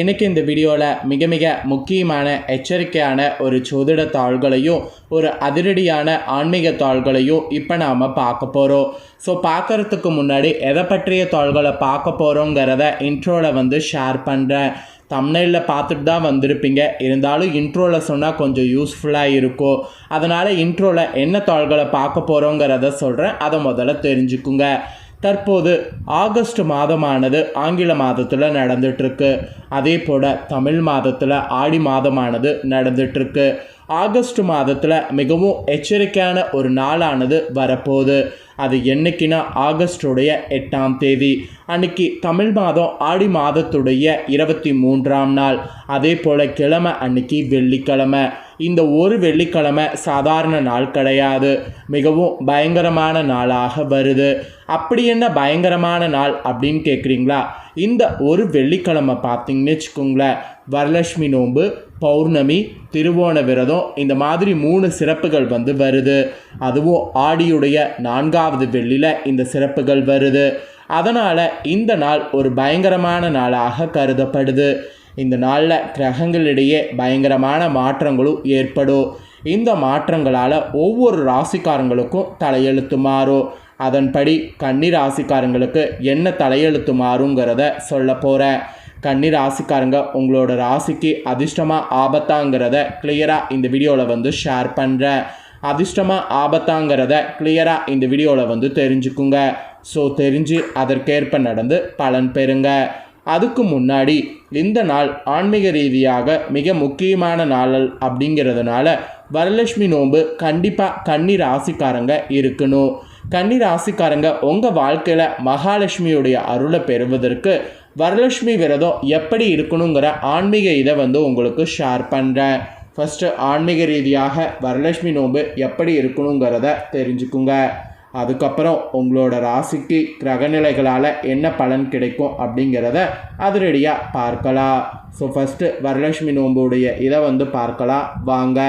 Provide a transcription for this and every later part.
இன்றைக்கி இந்த வீடியோவில் மிக மிக முக்கியமான எச்சரிக்கையான ஒரு சோதிட தாள்களையும் ஒரு அதிரடியான ஆன்மீக தாள்களையும் இப்போ நாம் பார்க்க போகிறோம் ஸோ பார்க்குறதுக்கு முன்னாடி எதை பற்றிய தாள்களை பார்க்க போகிறோங்கிறத இன்ட்ரோவில் வந்து ஷேர் பண்ணுறேன் தம்னையில் பார்த்துட்டு தான் வந்திருப்பீங்க. இருந்தாலும் இன்ட்ரோவில் சொன்னால் கொஞ்சம் யூஸ்ஃபுல்லாக இருக்கும். அதனால் இன்ட்ரோவில் என்ன தாள்களை பார்க்க போகிறோங்கிறத சொல்கிறேன் அதை முதல்ல தெரிஞ்சுக்குங்க. தற்போது ஆகஸ்ட் மாதமானது ஆங்கில மாதத்தில் நடந்துட்டுருக்கு. அதே போல் தமிழ் மாதத்தில் ஆடி மாதமானது நடந்துட்டுருக்கு. ஆகஸ்ட் மாதத்தில் மிகவும் எச்சரிக்கையான ஒரு நாளானது வரப்போகுது. அது என்னைக்குன்னா ஆகஸ்டுடைய எட்டாம் தேதி. அன்னைக்கு தமிழ் மாதம் ஆடி மாதத்துடைய இருபத்தி மூன்றாம் நாள். அதே போல் கிழமை அன்னைக்கு வெள்ளிக்கிழமை. இந்த ஒரு வெள்ளிக்கிழமை சாதாரண நாள் கிடையாது. மிகவும் பயங்கரமான நாளாக வருது. அப்படி என்ன பயங்கரமான நாள் அப்படின்னு கேட்குறீங்களா இந்த ஒரு வெள்ளிக்கிழமை பார்த்தீங்கன்னு வச்சுக்கோங்களேன். வரலட்சுமி நோன்பு பௌர்ணமி திருவோண விரதம் இந்த மாதிரி மூணு சிறப்புகள் வந்து வருது. அதுவும் ஆடியுடைய நான்காவது வெள்ளியில் இந்த சிறப்புகள் வருது. அதனால் இந்த நாள் ஒரு பயங்கரமான நாளாக கருதப்படுது. இந்த நாளில் கிரகங்களிடையே பயங்கரமான மாற்றங்களும் ஏற்படும் இந்த மாற்றங்களால் ஒவ்வொரு ராசிக்காரங்களுக்கும் தலையெழுத்து மாறும் அதன்படி கன்னி ராசிக்காரங்களுக்கு என்ன தலையெழுத்து மாறுங்கிறத சொல்ல போகிறேன் கன்னி ராசிக்காரங்க உங்களோட ராசிக்கு அதிர்ஷ்டமாக ஆபத்தாங்கிறத கிளியராக இந்த வீடியோவில் வந்து ஷேர் பண்ணுறேன் அதிர்ஷ்டமாக ஆபத்தாங்கிறத கிளியராக இந்த வீடியோவில் வந்து தெரிஞ்சுக்குங்க. ஸோ தெரிஞ்சு அதற்கேற்ப நடந்து பலன் பெறுங்க. அதுக்கு முன்னாடி இந்த நாள் ஆன்மீக ரீதியாக மிக முக்கியமான நாள் அப்படிங்கிறதுனால வரலட்சுமி நோன்பு கண்டிப்பாக கன்னி ராசிக்காரங்க இருக்கணும். கன்னி ராசிக்காரங்க உங்கள் வாழ்க்கையில் மகாலட்சுமியுடைய அருளை பெறுவதற்கு வரலட்சுமி விரதம் எப்படி இருக்கணுங்கிற ஆன்மீக இதை வந்து உங்களுக்கு ஷேர் பண்ணுறேன் ஃபஸ்ட்டு ஆன்மீக ரீதியாக வரலட்சுமி நோன்பு எப்படி இருக்கணுங்கிறத தெரிஞ்சுக்குங்க. அதுக்கப்புறம் உங்களோட ராசிக்கு கிரகநிலைகளால் என்ன பலன் கிடைக்கும் அப்படிங்கிறத அதிரடியாக பார்க்கலாம். ஸோ ஃபஸ்ட்டு வரலட்சுமி நோம்புடைய இதை வந்து பார்க்கலாம். வாங்க.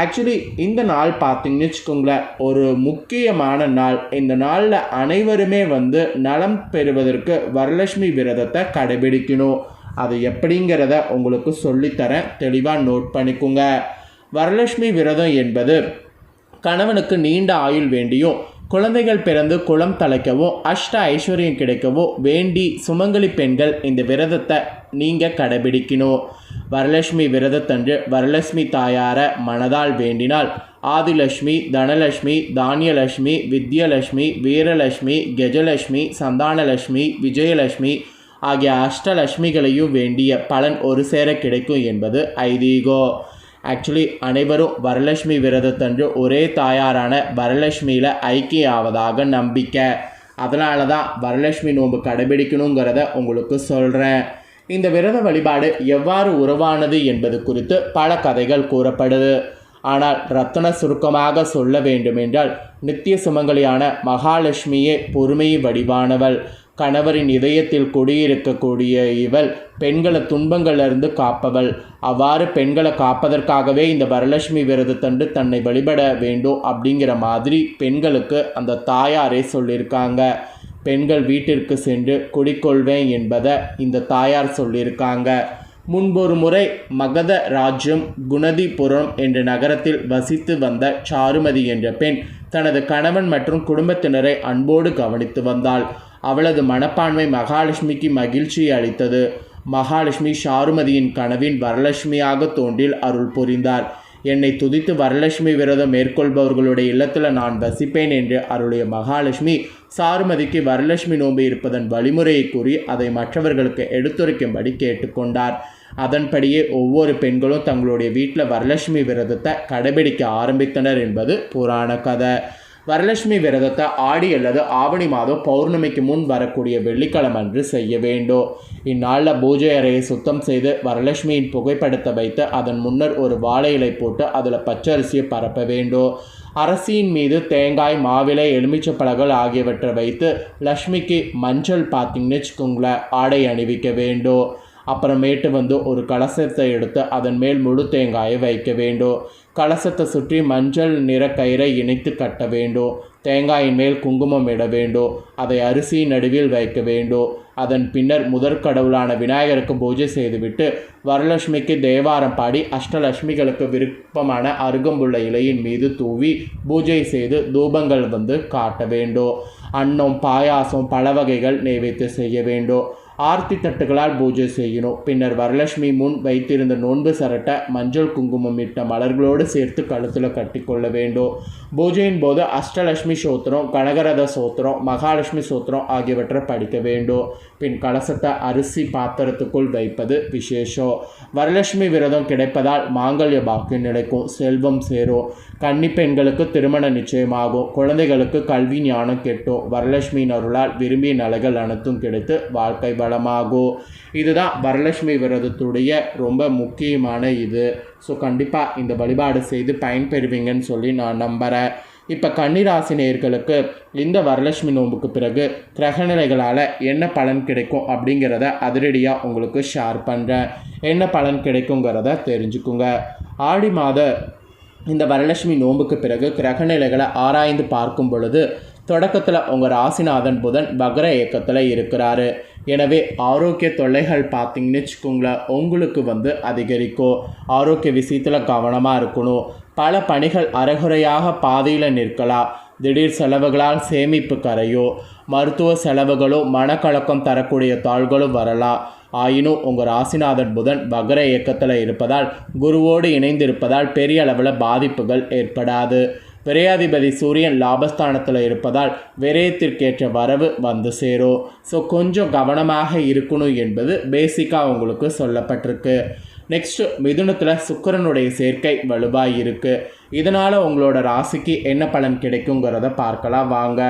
ஆக்சுவலி இந்த நாள் பார்த்தீங்கன்னு வச்சுக்கோங்களேன் ஒரு முக்கியமான நாள். இந்த நாளில் அனைவருமே வந்து நலம் பெறுவதற்கு வரலட்சுமி விரதத்தை கடைபிடிக்கணும். அது எப்படிங்கிறத உங்களுக்கு சொல்லித்தரேன். தெளிவாக நோட் பண்ணிக்கோங்க. வரலட்சுமி விரதம் என்பது கணவனுக்கு நீண்ட ஆயுள் வேண்டியும் குழந்தைகள் பிறந்து குளம் தலைக்கவும் அஷ்ட ஐஸ்வர்யம் கிடைக்கவும் வேண்டி சுமங்கலி பெண்கள் இந்த விரதத்தை நீங்கள் கடைபிடிக்கணும். வரலட்சுமி விரதத்தன்று வரலட்சுமி தாயார மனதால் வேண்டினால் ஆதிலட்சுமி தனலட்சுமி தானியலட்சுமி வித்யலட்சுமி வீரலட்சுமி கஜலட்சுமி சந்தானலட்சுமி விஜயலட்சுமி ஆகிய அஷ்டலட்சுமிகளையும் வேண்டிய பலன் ஒரு சேர கிடைக்கும் என்பது ஐதீகோ. ஆக்சுவலி அனைவரும் வரலட்சுமி விரதத்தன்று ஒரே தாயாரான வரலட்சுமியில் ஐக்கிய ஆவதாக நம்பிக்கை. அதனால தான் வரலட்சுமி நோன்பு கடைபிடிக்கணுங்கிறத உங்களுக்கு சொல்கிறேன் இந்த விரத வழிபாடு எவ்வாறு உருவானது என்பது குறித்து பல கதைகள் கூறப்படுது. ஆனால் ரத்தன சுருக்கமாக சொல்ல வேண்டுமென்றால் நித்திய சுமங்கலியான மகாலட்சுமியே பொறுமை வடிவானவள். கணவரின் இதயத்தில் குடியிருக்கக்கூடிய இவள் பெண்களை துன்பங்களிலிருந்து காப்பவள். அவ்வாறு பெண்களை காப்பதற்காகவே இந்த வரலட்சுமி விரதத்தன்று தன்னை வழிபட வேண்டும் அப்படிங்கிற மாதிரி பெண்களுக்கு அந்த தாயாரே சொல்லியிருக்காங்க. பெண்கள் வீட்டிற்கு சென்று குடிக்கொள்வேன் என்பதை இந்த தாயார் சொல்லியிருக்காங்க. முன்பொரு முறை மகத ராஜ்யம் குணதிபுரம் என்ற நகரத்தில் வசித்து வந்த சாருமதி என்ற பெண் தனது கணவன் மற்றும் குடும்பத்தினரை அன்போடு கவனித்து வந்தாள். அவளது மனப்பான்மை மகாலட்சுமிக்கு மகிழ்ச்சி அளித்தது. மகாலட்சுமி ஷாருமதியின் கனவின் வரலட்சுமியாக தோன்றில் அருள் புரிந்தார். என்னை துதித்து வரலட்சுமி விரதம் மேற்கொள்பவர்களுடைய இல்லத்தில் நான் வசிப்பேன் என்று அருளிய மகாலட்சுமி சாருமதிக்கு வரலட்சுமி நோன்பு இருப்பதன் வழிமுறையை கூறி அதை மற்றவர்களுக்கு எடுத்துரைக்கும்படி கேட்டுக்கொண்டார். அதன்படியே ஒவ்வொரு பெண்களும் தங்களுடைய வீட்டில் வரலட்சுமி விரதத்தை கடைபிடிக்க ஆரம்பித்தனர் என்பது புராண கதை. வரலட்சுமி விரதத்தை ஆடி அல்லது ஆவணி மாதம் பௌர்ணமிக்கு முன் வரக்கூடிய வெள்ளிக்கிழமை அன்று செய்ய வேண்டும். இந்நாளில் பூஜை அறையை சுத்தம் செய்து வரலட்சுமியின் புகைப்படத்தை வைத்து அதன் முன்னர் ஒரு வாழை இலை போட்டு அதில் பச்சரிசியை பரப்ப வேண்டும். அரசியின் மீது தேங்காய் மாவிலை எலுமிச்சப்பழங்கள் ஆகியவற்றை வைத்து லக்ஷ்மிக்கு மஞ்சள் பார்த்திங்கன்னு வச்சுக்கோங்களேன் ஆடை அணிவிக்க வேண்டும். அப்புறமேட்டு வந்து ஒரு கலசத்தை எடுத்து அதன் மேல் முழு தேங்காயை வைக்க வேண்டும். கலசத்தை சுற்றி மஞ்சள் நிற கயிறை இணைத்து கட்ட வேண்டும். தேங்காயின் மேல் குங்குமம் இட வேண்டும். அதை அரிசி நடுவில் வைக்க வேண்டும். அதன் பின்னர் முதற் கடவுளான விநாயகருக்கு பூஜை செய்துவிட்டு வரலட்சுமிக்கு தேவாரம் பாடி அஷ்டலட்சுமிகளுக்கு விருப்பமான அருகம்புள்ள இலையின் மீது தூவி பூஜை செய்து தூபங்கள் வந்து காட்ட வேண்டும். அன்னம் பாயாசம் பல வகைகள் நைவேத்தியம் செய்ய வேண்டும். ஆர்த்தி தட்டுகளால் பூஜை செய்யணும் பின்னர் வரலட்சுமி முன் வைத்திருந்த நோன்பு சரட்டை மஞ்சள் குங்குமம் இட்ட மலர்களோடு சேர்த்து கழுத்தில் கட்டிக்கொள்ள வேண்டும். பூஜையின் போது அஷ்டலட்சுமி சோத்திரம் கனகரத சோத்திரம் மகாலட்சுமி சோத்திரம் ஆகியவற்றை படிக்க வேண்டும். பின் கலசத்தை அரிசி பாத்திரத்துக்குள் வைப்பது விசேஷம். வரலட்சுமி விரதம் கிடைப்பதால் மாங்கல்ய பாக்கியம் நிலைக்கும் செல்வம் சேரும். கன்னி பெண்களுக்கு திருமண நிச்சயமாகும் குழந்தைகளுக்கு கல்வி ஞானம் கெட்டும். வரலட்சுமியின் அருளால் விரும்பிய நலைகள் அனைத்தும் கிடைத்து வாழ்க்கை பலமாகும் இதுதான் வரலட்சுமி விரதத்துடைய ரொம்ப முக்கியமான இது. ஸோ கண்டிப்பாக இந்த வழிபாடு செய்து பயன்பெறுவீங்கன்னு சொல்லி நான் நம்புகிறேன் இப்போ கன்னிராசி இந்த வரலட்சுமி நோன்புக்கு பிறகு கிரகநிலைகளால் என்ன பலன் கிடைக்கும் அப்படிங்கிறத அதிரடியாக உங்களுக்கு ஷேர் பண்ணுறேன் என்ன பலன் கிடைக்குங்கிறத தெரிஞ்சுக்குங்க. ஆடி மாத இந்த வரலட்சுமி நோன்புக்கு பிறகு கிரகநிலைகளை ஆராய்ந்து பார்க்கும் பொழுது தொடக்கத்தில் உங்கள் ராசிநாதன் புதன் வக்ர இயக்கத்தில் இருக்கிறாரு. எனவே ஆரோக்கிய தொல்லைகள் பார்த்திங்கன்னு வச்சுக்கோங்களேன் உங்களுக்கு வந்து அதிகரிக்கும். ஆரோக்கிய விஷயத்தில் கவனமாக இருக்கணும். பல பணிகள் அரைகுறையாக பாதையில் நிற்கலாம். திடீர் செலவுகளால் சேமிப்பு கரையோ மருத்துவ செலவுகளோ மனக்கலக்கம் தரக்கூடிய தாள்களும் வரலாம். ஆயினும் உங்கள் ராசிநாதன் புதன் வகர இயக்கத்தில் இருப்பதால் குருவோடு இணைந்திருப்பதால் பெரிய அளவில் பாதிப்புகள் ஏற்படாது. விரையாதிபதி சூரியன் லாபஸ்தானத்தில் இருப்பதால் விரயத்திற்கேற்ற வரவு வந்து சேரும். ஸோ கொஞ்சம் கவனமாக இருக்கணும் என்பது பேசிக்காக உங்களுக்கு சொல்லப்பட்டிருக்கு. நெக்ஸ்ட் மிதுனத்தில் சுக்கரனுடைய சேர்க்கை வலுவாக இருக்குது இதனால் உங்களோட ராசிக்கு என்ன பலன் கிடைக்குங்கிறத பார்க்கலாம் வாங்க.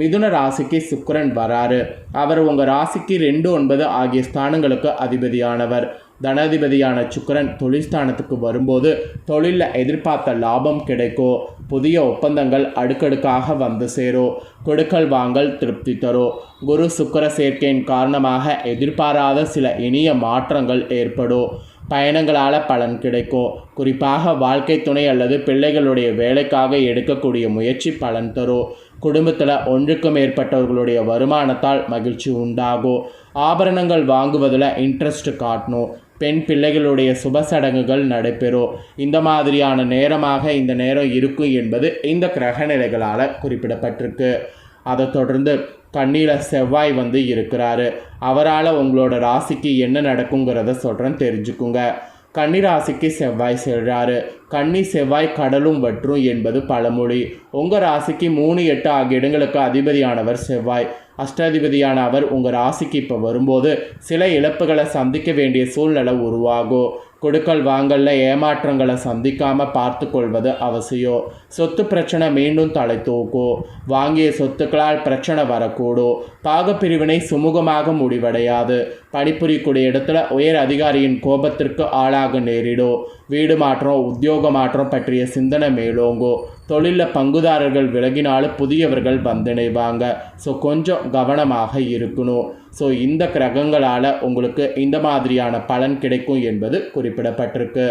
மிதுன ராசிக்கு சுக்கரன் வராரு. அவர் உங்கள் ராசிக்கு ரெண்டு ஒன்பது ஆகிய ஸ்தானங்களுக்கு அதிபதியானவர். தனாதிபதியான சுக்கிரன் தொழில்ஸ்தானத்துக்கு வரும்போது தொழிலில் எதிர்பார்த்த லாபம் கிடைக்கும் புதிய ஒப்பந்தங்கள் அடுக்கடுக்காக வந்து சேரும் கொடுக்கல் வாங்கல் திருப்தி தரும் குரு சுக்கிர சேர்க்கையின் காரணமாக எதிர்பாராத சில இனிய மாற்றங்கள் ஏற்படும் பயணங்களால் பலன் கிடைக்கும் குறிப்பாக வாழ்க்கை துணை அல்லது பிள்ளைகளுடைய வேலைக்காக எடுக்கக்கூடிய முயற்சி பலன் தரும் குடும்பத்தில் ஒன்றுக்கும் மேற்பட்டவர்களுடைய வருமானத்தால் மகிழ்ச்சி உண்டாகும் ஆபரணங்கள் வாங்குவதில் இன்ட்ரெஸ்ட் காட்டணும். பெண் பிள்ளைகளுடைய சுப சடங்குகள் நடைபெறும். இந்த மாதிரியான நேரமாக இந்த நேரம் இருக்கும் என்பது இந்த கிரக நிலைகளால் குறிப்பிடப்பட்டிருக்கு. அதை தொடர்ந்து கண்ணியில் செவ்வாய் வந்து இருக்கிறாரு. அவரால் உங்களோட ராசிக்கு என்ன நடக்குங்கிறத சொல்கிறேன் தெரிஞ்சுக்குங்க. கன்னிராசிக்கு செவ்வாய் செல்றாரு கன்னி செவ்வாய் கடலும் வற்றும் என்பது பழமொழி. உங்கள் ராசிக்கு மூணு எட்டு ஆகிய இடங்களுக்கு அதிபதியானவர் செவ்வாய். அஷ்டாதிபதியான அவர் உங்கள் ராசிக்கு இப்போ வரும்போது சில இழப்புகளை சந்திக்க வேண்டிய சூழ்நிலை உருவாகும். கொடுக்கல் வாங்கல்ல ஏமாற்றங்களை சந்திக்காமல் பார்த்து கொள்வது அவசியம் சொத்து பிரச்சனை மீண்டும் தலை தூக்கும் வாங்கிய சொத்துக்களால் பிரச்சனை வரக்கூடும் பாகப்பிரிவினை சுமூகமாக முடிவடையாது. பணிபுரியக்கூடிய இடத்துல உயர் அதிகாரியின் கோபத்திற்கு ஆளாக நேரிடும் வீடு மாற்றம் உத்தியோக மாற்றம் பற்றிய சிந்தனை மேலோங்கும் தொழிலில் பங்குதாரர்கள் விலகினாலும் புதியவர்கள் வந்திணைவாங்க. ஸோ கொஞ்சம் கவனமாக இருக்கணும். ஸோ இந்த கிரகங்களால் உங்களுக்கு இந்த மாதிரியான பலன் கிடைக்கும் என்பது குறிப்பிடப்பட்டிருக்கு.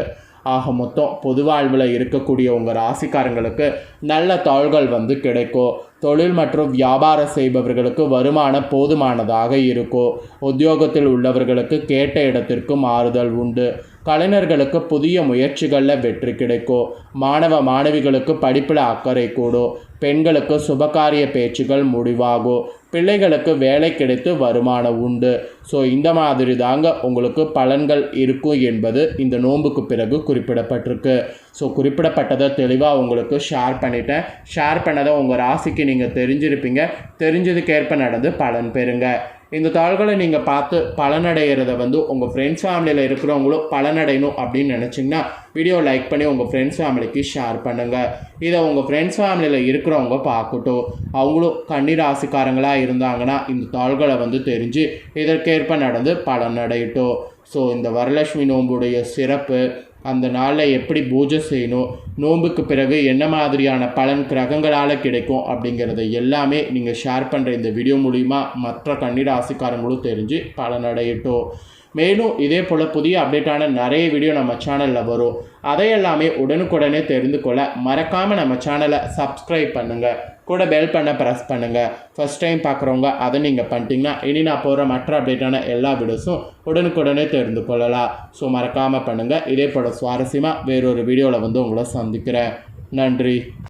ஆக மொத்தம் பொது வாழ்வில் இருக்கக்கூடிய உங்கள் ராசிக்காரங்களுக்கு நல்ல தாள்கள் வந்து கிடைக்கும். தொழில் மற்றும் வியாபாரம் செய்பவர்களுக்கு வருமானம் போதுமானதாக இருக்கும். உத்தியோகத்தில் உள்ளவர்களுக்கு கேட்ட இடத்திற்கு மாறுதல் உண்டு. கலைஞர்களுக்கு புதிய முயற்சிகளில் வெற்றி கிடைக்கும். மாணவ மாணவிகளுக்கு படிப்பில் அக்கறை கூடும். பெண்களுக்கு சுபகாரிய பேச்சுகள் முடிவாகும். பிள்ளைகளுக்கு வேலை கிடைத்து வருமானம் உண்டு. ஸோ இந்த மாதிரி தாங்க உங்களுக்கு பலன்கள் இருக்கும் என்பது இந்த நோன்புக்கு பிறகு குறிப்பிடப்பட்டிருக்கு. ஸோ குறிப்பிடப்பட்டதை தெளிவாக உங்களுக்கு ஷேர் பண்ணிட்டேன். ஷேர் பண்ணதை உங்கள் ராசிக்கு நீங்கள் தெரிஞ்சிருப்பீங்க. தெரிஞ்சதுக்கேற்ப நடந்து பலன் பெறுங்க. இந்த தாள்களை நீங்கள் பார்த்து பலனடைகிறத வந்து உங்கள் ஃப்ரெண்ட்ஸ் ஃபேமிலியில் இருக்கிறவங்களும் பலனடையணும் அப்படின்னு நினச்சிங்கன்னா வீடியோ லைக் பண்ணி உங்கள் ஃப்ரெண்ட்ஸ் ஃபேமிலிக்கு ஷேர் பண்ணுங்கள் இதை உங்கள் ஃப்ரெண்ட்ஸ் ஃபேமிலியில் இருக்கிறவங்க பார்க்கட்டும். அவங்களும் கண்ணீர் ராசிக்காரங்களாக இருந்தாங்கன்னா இந்த தாள்களை வந்து தெரிஞ்சு இதற்கேற்ப நடந்து பலனடையட்டும். ஸோ இந்த வரலட்சுமி நோம்புடைய சிறப்பு அந்த நாளில் எப்படி பூஜை செய்யணும்? நோன்புக்கு பிறகு என்ன மாதிரியான பலன் கிரகங்களால் கிடைக்கும் அப்படிங்கிறத எல்லாமே நீங்கள் ஷேர் பண்ணுற இந்த வீடியோ மூலிமா மற்ற கன்னிராசிக்காரங்களும் தெரிஞ்சு பலனடையட்டும். மேலும் இதே போல் புதிய அப்டேட்டான நிறைய வீடியோ நம்ம சேனலில் வரும். அதையெல்லாமே உடனுக்குடனே தெரிந்து கொள்ள மறக்காமல் நம்ம சேனலை சப்ஸ்கிரைப் பண்ணுங்கள் கூட பெல் பண்ண ப்ரெஸ் பண்ணுங்கள் ஃபஸ்ட் டைம் பார்க்குறவங்க அதை நீங்கள் பண்ணிட்டீங்கன்னா இனி நான் போகிற மற்ற அப்டேட்டான எல்லா வீடியோஸும் உடனுக்குடனே தெரிந்து கொள்ளலாம். ஸோ மறக்காமல் பண்ணுங்கள் இதே போல் சுவாரஸ்யமாக வேறொரு வீடியோவில் வந்து உங்களை சந்திக்கிறேன். நன்றி.